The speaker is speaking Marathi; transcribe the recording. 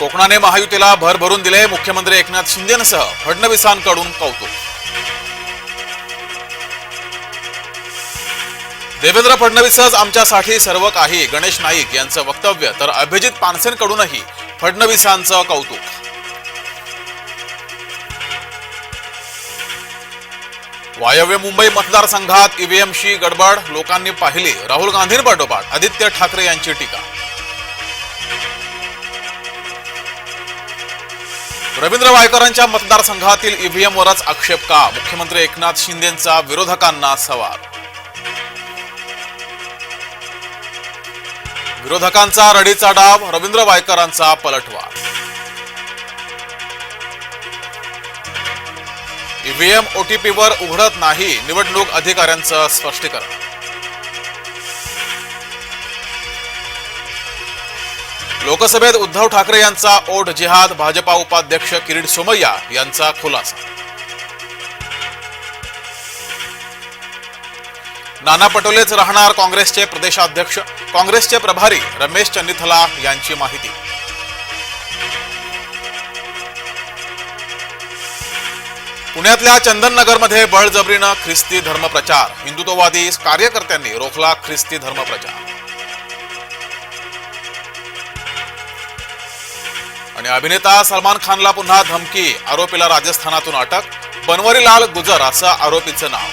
कोकणाने महायुतीला भर भरून दिले मुख्यमंत्री एकनाथ शिंदेसह फडणवीसांकडून कौतुक. देवेंद्र फडणवीसच आमच्यासाठी सर्व काही गणेश नाईक यांचं वक्तव्य तर अभिजित पानसेंकडूनही फडणवीसांचं कौतुक. वायव्य मुंबई मतदारसंघात ईव्हीएमशी गडबड लोकांनी पाहिली राहुल गांधींपाठोपाठ आदित्य ठाकरे यांची टीका. रवींद्र वायकरांच्या मतदारसंघातील ईव्हीएम वरच आक्षेप का? मुख्यमंत्री एकनाथ शिंदेचा विरोधकांना सवाल. विरोधकांचा रडीचा डाव रवींद्र वायकरांचा पलटवार. ईव्हीएम ओटीपीवर उघडत नाही निवडणूक अधिकाऱ्यांचं स्पष्टीकरण. लोकसभेत उद्धव ठाकरे यांचा ओढ जिहाद भाजपा उपाध्यक्ष किरीट सोमय्या यांचा खुलासा. नाना पटोलेच राहणार काँग्रेसचे प्रदेशाध्यक्ष काँग्रेसचे प्रभारी रमेश चन्निथला यांची माहिती. पुण्यातल्या चंदननगरमध्ये बळजबरीनं ख्रिस्ती धर्मप्रचार. हिंदुत्ववादी कार्यकर्त्यांनी रोखला ख्रिस्ती धर्मप्रचार. आणि अभिनेता सलमान खानला पुन्हा धमकी आरोपीला राजस्थानातून अटक बनवारीलाल गुजर असं आरोपीचं नाव.